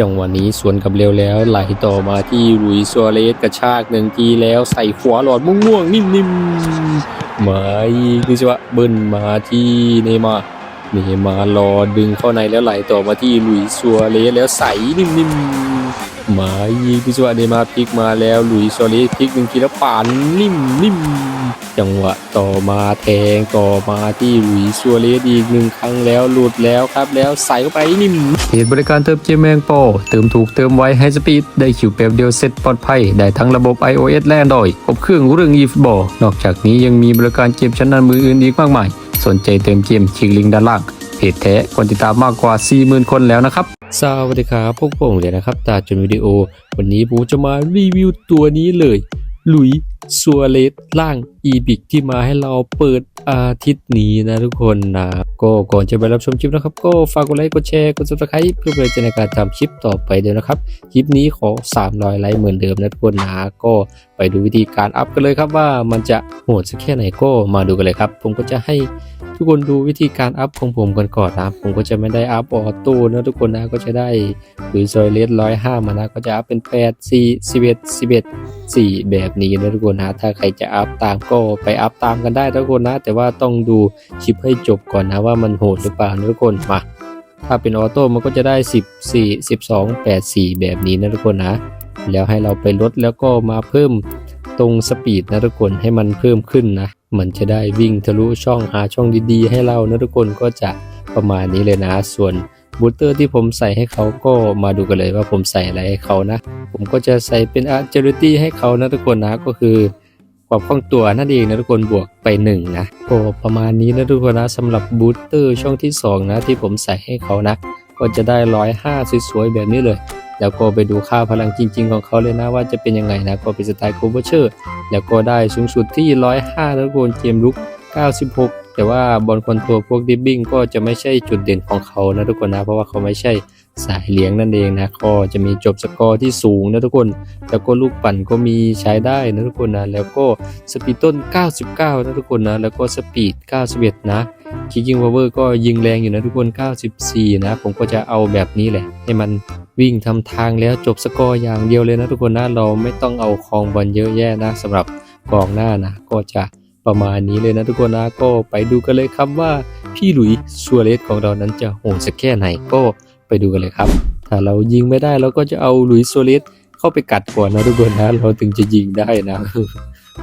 จังหวะนี้สวนกับเร็วแล้ว ไหลต่อมาที่ลุยซัวเรสกระชากหนึ่งทีแล้วใส่ขวาหลอดม่วงๆนิ่มๆมาอีกดูสิว่าเบิ้ลมาที่เนมาร์ นย์มารอดึงเข้าในแล้วไหลต่อมาที่หลุยส์ซัวเรสแล้วใส่นิ่มๆมาอีกดูสิว่าเนมาพลิกมาแล้วหลุยส์ซัวเรสพลิกหนึ่งทีแล้วป่านนิ่มๆจังหวะต่อมาแทงต่อมาที่หลุยส์ซัวเรสอีกหนึ่งครั้งแล้วหลุดแล้วครับแล้วใส่เข้าไปนิ่มเพจบริการเติมเกมแมงโปเติมถูกเติมไวให้สปีดได้คิวแป๊บเดียวเสร็จปลอดภัยได้ทั้งระบบ iOS และ Android ครบเครื่องเรื่อง eFootball นอกจากนี้ยังมีบริการเกมชั้นนำมืออื่นอีกมากมาย สนใจเติมเกมคลิกลิงก์ด้านล่างเพจแท้คนติดตามมากกว่า 40,000 คนแล้วนะครับ สวัสดีครับพวกผมเลยนะครับตาจนวิดีโอ วันนี้ผมจะมารีวิวตัวนี้เลย หลุย ซัวเลสล่างอีบิกที่มาให้เราเปิดอาทิตย์นี้นะทุกคนนะก็ก่อนจะไปรับชมคลิปนะครับ ก็ฝากกดไลค์กดแชร์กด subscribe เพื่อเป็นกำลังใจในการทำคลิปต่อไปเดี๋ยวนะครับ คลิปนี้ขอ 300 ไลค์เหมือนเดิมนะทุกคนนะก็ไปดูวิธีการอัพกันเลยครับว่ามันจะโหดสักแค่ไหนก็มาดูกันเลยครับ ผมก็จะให้ทุกคนดูวิธีการอัพของผมกันก่อนนะผมก็จะไม่ได้อัพออโต้นะทุกคนนะก็จะได้หรือซอยเลสร้อยห้ามานะก็จะอัพเป็น8 4 11 11 4แบบนี้นะทุกคนนะถ้าใครจะอัพตามก็ไปอัพตามกันได้ทุกคนนะ แต่ว่าต้องดูคลิปให้จบก่อนนะว่ามันโหดหรือเปล่าทุกคนมาถ้าเป็นออโต้มันก็จะได้ 14 12 8 4 แบบนี้นะทุกคนนะ แล้วให้เราไปลดแล้วก็มาเพิ่มตรงสปีดนะทุกคนให้มันเพิ่มขึ้นนะ มันจะได้วิ่งทะลุช่องหาช่องดีๆ ให้เรานะทุกคนก็จะประมาณนี้เลยนะส่วน บูสเตอร์ที่ผมใส่ให้เขาก็มาดูกันเลยว่าผมใส่อะไรให้เขานะ ผมก็จะใส่เป็น agility ให้เขานะทุกคนนะก็คือความคล่องตัวนั่นเองนะทุกคนบวกไป1นะก็ประมาณนี้นะทุกคนนะสำหรับบูสเตอร์ช่องที่2นะที่ผมใส่ให้เขานะ ก็จะได้ร้อยห้าสวยๆแบบนี้เลย แล้วก็ไปดูค่าพลังจริง ๆ ของเขาเลยนะว่าจะเป็นยังไงนะก็เป็นสไตล์โคเวอร์เชอร์แล้วก็ได้สูงสุดที่105นะทุกคนเกมลุก 96 แต่ว่าบอลคอนโทรพวกดิบบิ้งก็จะไม่ใช่จุดเด่นของเขานะทุกคนนะ เพราะว่าเขาไม่ใช่สายเลี้ยงนั่นเองนะก็จะมีจบสกอร์ที่สูงนะทุกคน แล้วก็ลูกปั่นก็มีใช้ได้นะทุกคนนะ แล้วก็สปีดต้น 99 นะทุกคนนะ แล้วก็สปีด 91 นะคิกกิ้งพาวเวอร์ก็ยิงแรงอยู่นะทุกคน 94 นะ ผมก็จะเอาแบบนี้แหละ ให้มันวิ่งทำทางแล้วจบสกอร์อย่างเดียวเลยนะทุกคนนะ เราไม่ต้องเอาคลองบอลเยอะแยะนะสำหรับกองหน้านะ ก็จะ ประมาณนี้เลยนะทุกคนนะก็ไปดูกันเลยครับว่าพี่หลุยส์ซัวเรสของเรานั้นจะโหดสักแค่ไหนก็ไปดูกันเลยครับ ถ้าเรายิงไม่ได้เราก็จะเอาหลุยส์ซัวเรสเข้าไปกัดก่อนนะทุกคนนะเราถึงจะยิงได้นะ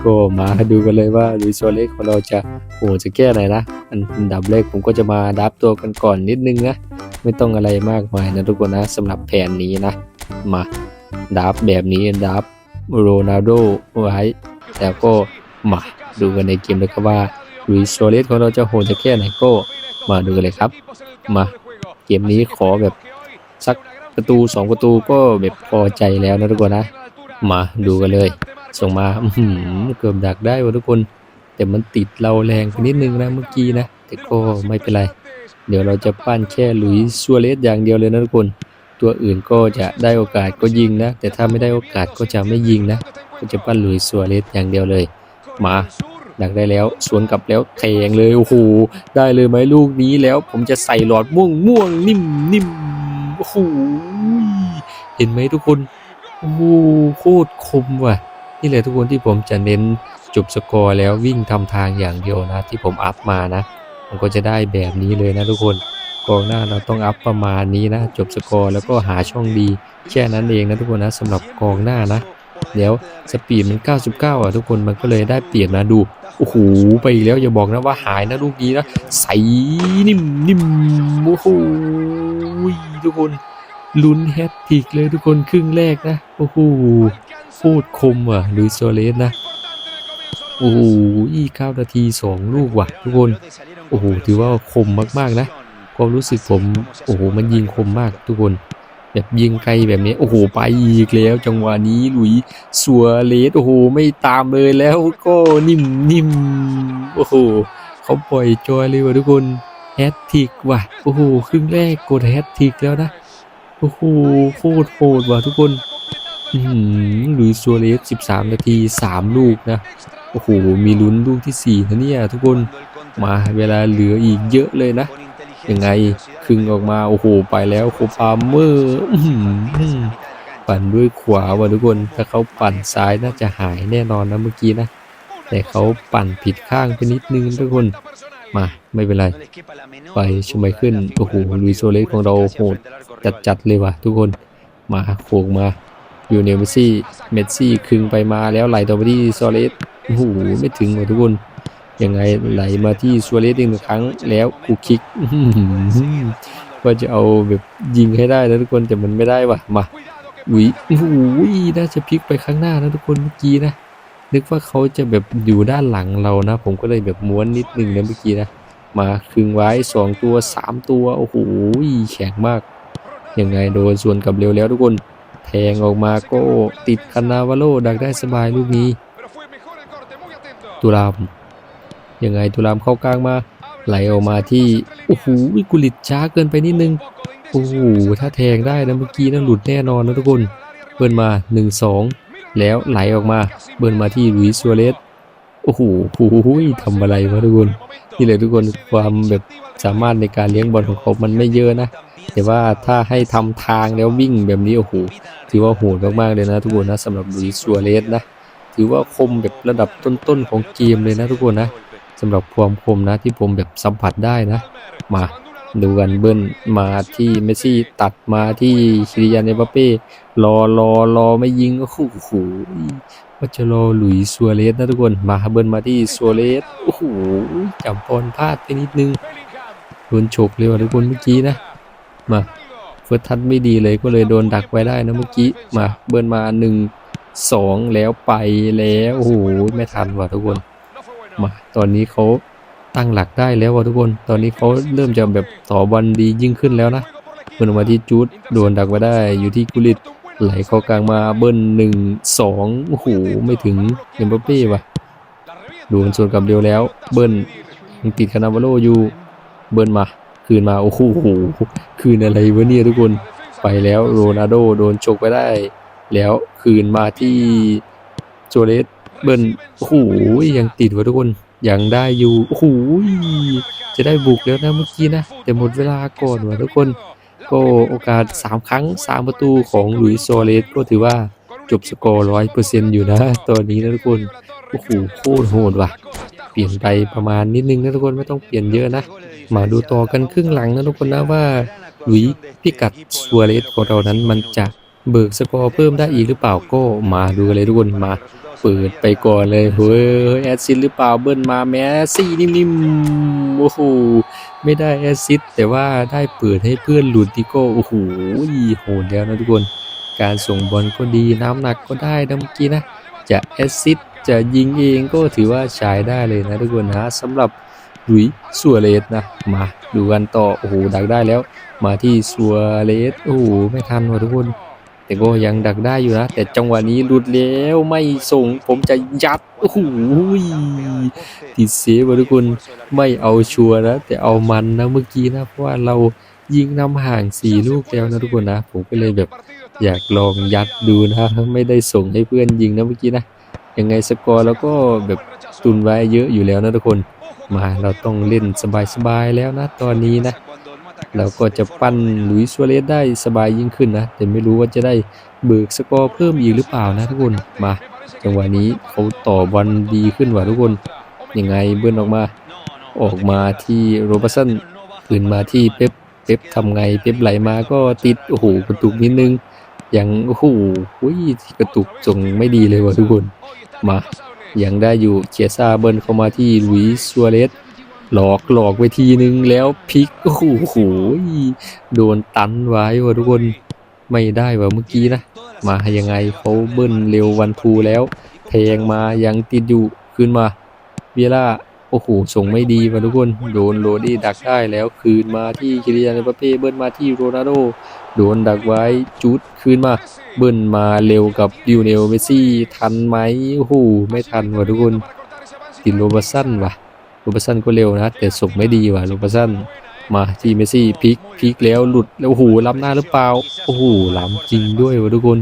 ก็มาดูกันเลยว่าลุยโซเล็กของเราจะโหจะแก้ไหนนะอันดับแรกผมก็จะมาดับตัวกันก่อนนิดนึงนะไม่ต้องอะไรมากมายนะทุกคนนะสำหรับแผนนี้นะ มาดับแบบนี้ดับโรนัลโดไว้แล้วก็ มาดูกันในเกมเลยครับว่าลุยโซเลสของเราจะโหดจะแค่ไหนก็มาดูกันเลยครับ มาเกมนี้ขอแบบสักประตูสองประตูก็แบบพอใจแล้วนะทุกคนนะ มาดูกันเลย ส่งมาเกือบดักได้ว่ะทุกคน แต่มันติดเราแรงไปนิดนึงนะเมื่อกี้นะ แต่ก็ไม่เป็นไร เดี๋ยวเราจะปั้นแค่ลุยส์ซัวเรสอย่างเดียวเลยนะทุกคน ตัวอื่นก็จะได้โอกาสก็ยิงนะ แต่ถ้าไม่ได้โอกาสก็จะไม่ยิงนะ ก็จะปั้นลุยส์ซัวเรสอย่างเดียวเลย มาดักได้แล้วสวนกลับแล้วแทงเลยโอ้โหได้เลยไหมลูกนี้แล้วผมจะใส่หลอดม่วงม่วงนิ่มนิ่มโอ้โหเห็นไหมทุกคนโอ้โหโคตรคมว่ะ นี่แหละทุกคนที่ผมจะเน้นจบสกอร์แล้ววิ่งทำทางอย่างเดียวนะ ที่ผมอัพมานะ มันก็จะได้แบบนี้เลยนะทุกคนกองหน้าเราต้องอัพประมาณนี้นะ จบสกอร์แล้วก็หาช่องดีแค่นั้นเองนะทุกคนนะสำหรับกองหน้านะ เดี๋ยวสปีดมัน 99 อะทุกคนมันก็เลยได้เปรียบนะดู โอ้โห ไปอีกแล้วอย่าบอกนะว่าหายนะลูกนี้นะ ใสนิ่มนิ่มโอ้โหทุกคนลุ้นแฮตทริกเลยทุกคนครึ่งแรกนะ โอ้โหโคตรคมว่ะลุยโซเลสนะ โอ้โหอีเก้านาทีสองลูกว่ะ ทุกคน โอ้โหถือว่าคมมากๆนะ ความรู้สึกผม โอ้โห มันยิงคมมากทุกคน แบบยิงไกลแบบนี้ โอ้โห ไปอีกแล้ว จังหวะนี้หลุยสัวเลสโอ้โห ไม่ตามเลยแล้วก็นิ่มนิ่มโอ้โห เขาปล่อยจอยเลยว่ะทุกคนแฮตทิกว่ะโอ้โหครึ่งแรกกดแฮตทิกแล้วนะโอ้โหโคตรโหดว่ะทุกคนอืมลุยซัวเรส13 นาที 3 ลูกนะ โอ้โห มีลุ้นลูกที่ 4 นะเนี่ยทุกคน มาเวลาเหลืออีกเยอะเลยนะ ยังไงครึ่งออกมาโอ้โหไปแล้วโคพาเมอร์อื้อปั่นด้วยขวาว่ะทุกคนถ้าเขาปั่นซ้ายน่าจะหายแน่นอนนะเมื่อกี้นะแต่เขาปั่นผิดข้างไปนิดนึงทุกคนมาไม่เป็นไร ไปชมไมขึ้นโอ้โหลุยโซเลสของเราโหดจัดๆเลยว่ะทุกคนมาโขกมาอยู่เนลเมซี่เมซี่ครึ่งไปมาแล้วไหลต่อไปที่โซเลสโอ้โหไม่ถึงว่ะทุกคน ยังไงไหลมาที่ซัวเรสอีกหนึ่งครั้งแล้วกูคิกว่าจะเอาแบบยิงให้ได้นะทุกคนแต่มันไม่ได้ว่ะมาอุ้ยโอ้โหน่าจะพลิกไปข้างหน้านะทุกคนเมื่อกี้นะนึกว่าเขาจะแบบอยู่ด้านหลังเรานะ ผมก็เลยแบบม้วนนิดนึงนะเมื่อกี้นะมาคึงไว้สองตัวสามตัวโอ้โหแข็งมากยังไงโดนส่วนกับเร็วแล้วทุกคนแทงออกมาก็ติดคานาวาโลดักได้สบายลูกนี้ตุลาม ยังไงตุลามเข้ากลางมา ไหลออกมาที่โอ้โหกุลิตช้าเกินไปนิดนึงโอ้โหถ้าแทงได้นะเมื่อกี้นะหลุดแน่นอนนะทุกคนเบิ้ลมา 1 2 แล้วไหลออกมา เบิ้ลมาที่ลุยสซัวเรสโอ้โหโอ้โหทำอะไรวะทุกคนนี่เลยทุกคนความแบบสามารถในการเลี้ยงบอลของเขามันไม่เยอะนะ แต่ว่าถ้าให้ทำทางแล้ววิ่งแบบนี้โอ้โหถือว่าโหดมากๆเลยนะ ทุกคนนะสำหรับลุยสซัวเรสนะถือว่าคมแบบระดับต้นๆของเกมเลยนะทุกคนนะ สำหรับความคมนะที่ผมแบบสัมผัสได้นะ มาดูกันเบิ้ลมาที่เมสซี่ตัดมาที่คิริยานเอมบัปเป้รอรอรอไม่ยิงโอ้โหว่าจะรอหลุยส์ซัวเรสนะทุกคนมาเบิ้ลมาที่ซัวเรสโอ้โหจับบอลพลาดไปนิดนึงโดนฉกเลยว่ะทุกคนเมื่อกี้นะ มาเฟิร์สทัชไม่ดีเลยก็เลยโดนดักไว้ได้นะเมื่อกี้มาเบิ้ลมาหนึ่งสองแล้วไปแล้วโอ้โหไม่ทันว่ะทุกคน มา ตอนนี้เขาตั้งหลักได้แล้วว่ะทุกคน ตอนนี้เขาเริ่มจะแบบต่อบอลดียิ่งขึ้นแล้วนะเบิ้ลออกมาที่จูดโดนดักไว้ได้อยู่ที่กุลิตไหลเข้ากลางมาเบิ้ลหนึ่งสองโอ้โหไม่ถึงเอ็มบัปเป้ว่ะโดนส่วนกับเร็วแล้ว เบิ้ลติดคานาวาโลอยู่เบิ้ลมา คืนมาโอ้โหคืนอะไรวะเนี่ยทุกคนไปแล้วโรนัลโดโดนฉกไปได้ แล้วคืนมาที่โจเลส เบิ้ลโอ้โหยังติดวะทุกคนยังได้อยู่โอ้โหจะได้บุกแล้วนะเมื่อกี้นะ แต่หมดเวลาก่อนวะทุกคน ก็โอกาส 3 ครั้ง 3 ประตูของหลุยส์โซเลสก็ถือว่าจบสกอร์ร้อยเปอร์เซ็นต์อยู่นะตอนนี้นะทุกคนโอ้โหโคตรโหดว่ะ เปลี่ยนไปประมาณนิดนึงนะทุกคนไม่ต้องเปลี่ยนเยอะนะ มาดูต่อกันครึ่งหลังนะทุกคนนะว่าหลุยพิกัดซัวเรสของเรานั้นมันจะ เบิกสกอร์เพิ่มได้อีกหรือเปล่าก็มาดูเลยทุกคนมา เปิดไปก่อนเลยเฮ้ยแอซิดหรือเปล่าเบิ้ลมาแมสซี่นิ่มๆโอ้โหไม่ได้แอซิดแต่ว่าได้เปิดให้เพื่อนหลุดที่ก็โอ้โหโหดแล้วนะทุกคน การส่งบอลก็ดีน้ำหนักก็ได้นะเมื่อกี้นะ จะแอซิดจะยิงเองก็ถือว่าใช้ได้เลยนะทุกคนนะสำหรับหลุยสัวเรสนะ มาดูกันต่อ โอ้โห ดักได้แล้ว มาที่ซัวเรสโอ้โห ไม่ทันว่ะทุกคน แต่ก็ยังดักได้อยู่นะ แต่จังหวะนี้หลุดแล้วไม่ส่ง ผมจะยัดโอ้โหติดเซฟว่ะทุกคนไม่เอาชัวร์นะ แต่เอามันนะเมื่อกี้นะ เพราะว่าเรายิงนำห่างสี่ลูกแล้วนะทุกคนนะ ผมก็เลยแบบอยากลองยัดดูนะไม่ได้ส่งให้เพื่อนยิงนะเมื่อกี้นะยังไงสกอร์เราก็แบบตุนไว้เยอะอยู่แล้วนะทุกคน มาเราต้องเล่นสบายๆแล้วนะตอนนี้นะ เราก็จะปั้นหลุยส์ซัวเรสได้สบายยิ่งขึ้นนะ แต่ไม่รู้ว่าจะได้เบิกสกอร์เพิ่มอีกหรือเปล่านะทุกคน มาจังหวะนี้เขาต่อบอลดีขึ้นว่ะทุกคน ยังไงเบิ้ลออกมา ออกมาที่โรบัสันคืนมาที่เป๊ป เป๊ปทำไง เป๊ปไหลมาก็ติด โอ้โห กระตุกนิดนึง ยังโอ้โหอุ้ยกระตุกส่งไม่ดีเลยว่ะทุกคน มา ยังได้อยู่เชียซาเบิ้ลเข้ามาที่ลุยส์ซัวเรส หลอกหลอกไปทีนึงแล้วพลิกโอ้โหโดนตันไว้ว่ะทุกคนไม่ได้ว่ะเมื่อกี้นะ มายังไงเขาเบิ้ลเร็ววันทูแล้วแทงมายังติดอยู่ขึ้นมาเวียร่าโอ้โหส่งไม่ดีวะทุกคนโดนโรดี้ดักได้แล้วคืนมาที่คิริยานเอมบัปเป้เบิ้ลมาที่โรนัลโดโดนดักไว้จุดคืนมา เบิ้ลมาเร็วกับดิวเนลเมซี่ทันไหมโอ้โหไม่ทันว่ะทุกคนติดโรบัสสันว่ะ โรบัสสันก็เร็วนะแต่ส่งไม่ดีว่ะโรบัสสันมาทีเมซี่พลิกพลิกแล้วหลุดแล้วโอ้โหล้ำหน้าหรือเปล่าโอ้โหล้ำจริงด้วยว่ะทุกคน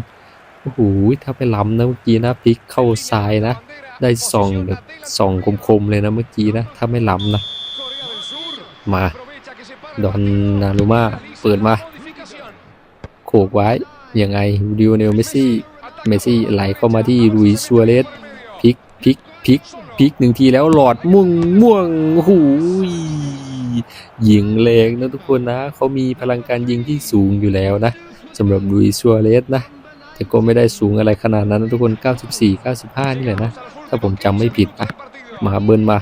โอ้โหถ้าไปล้ำนะเมื่อกี้นะพลิกเข้าซ้ายนะ ได้ส่องแบบส่องคมๆเลยนะเมื่อกี้นะถ้าไม่ล้ำนะ มาดอนนารุมาเปิดมาโขกไว้ยังไงดิโอเนลเมซี่เมซี่ไหลเข้ามาที่ลุยซัวเรสพิกพลิกพลิก พลิกหนึ่งทีแล้วหลอดม่วงม่วงหูยยิงแรงนะทุกคนนะ เขามีพลังการยิงที่สูงอยู่แล้วนะสำหรับลุยส์ซัวเรสนะ แต่ก็ไม่ได้สูงอะไรขนาดนั้นนะทุกคน 94 95 นี่แหละนะ ถ้าผมจำไม่ผิดนะ มาเบิร์นมา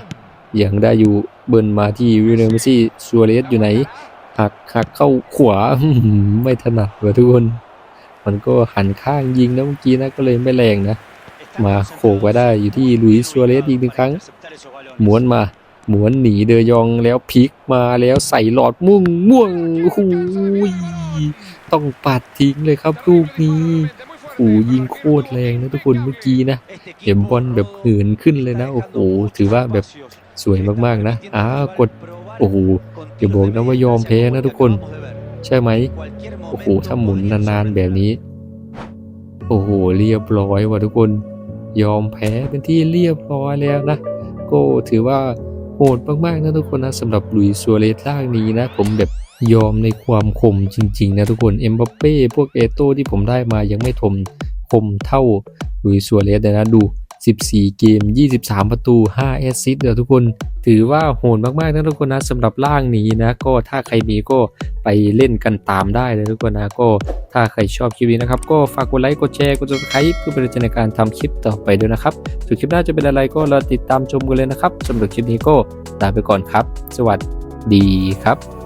อย่างได้อยู่เบิร์นมาที่วิลเลียมเมซี่ซัวเรสอยู่ไหน หักหักเข้าขวาไม่ถนัดว่ะทุกคน มันก็หันข้างยิงนะเมื่อกี้นะก็เลยไม่แรงนะ มาโขกไว้ได้อยู่ที่ลุยส์ซัวเรสอีกหนึ่งครั้งม้วนมาม้วนหนีเดยองแล้วพลิกมาแล้วใส่หลอดม่วงม่วงโอ้โหยต้องปัดทิ้งเลยครับลูกนี้โอ้โหยิงโคตรแรงนะทุกคนเมื่อกี้นะเห็นบอลแบบเหินขึ้นเลยนะโอ้โหถือว่าแบบสวยมากๆนะอ้าวกดโอ้โหอย่าบอกนะว่ายอมแพ้นะทุกคน ใช่ไหมโอ้โหถ้าหมุนนานๆแบบนี้ โอ้โหเรียบร้อยว่ะทุกคน ยอมแพ้เป็นที่เรียบร้อยแล้วนะก็ถือว่าโหดมากๆนะทุกคนนะสำหรับลุยส์ซัวเรสล่างนี้นะ ผมแบบยอมในความคมจริงๆนะทุกคนเอ็มบัปเป้พวกเอโต้ที่ผมได้มายังไม่ทมคมเท่าลุยส์ซัวเรสเลยนะดู 14 เกม 23 ประตู 5 แอสซิสต์เดี๋ยวทุกคนถือว่าโหดมากๆนะทุกคนนะสำหรับล่างนี้นะ ก็ถ้าใครมีก็ไปเล่นกันตามได้เลยทุกคนนะก็ถ้าใครชอบคลิปนี้นะครับ ก็ฝากกดไลค์กดแชร์กด subscribe เพื่อเป็นกำลังใจในการทำคลิปต่อไปด้วยนะครับส่วนคลิปหน้าจะเป็นอะไรก็รอติดตามชมกันเลยนะครับสำหรับคลิปนี้ก็ลาไปก่อนครับ สวัสดีครับ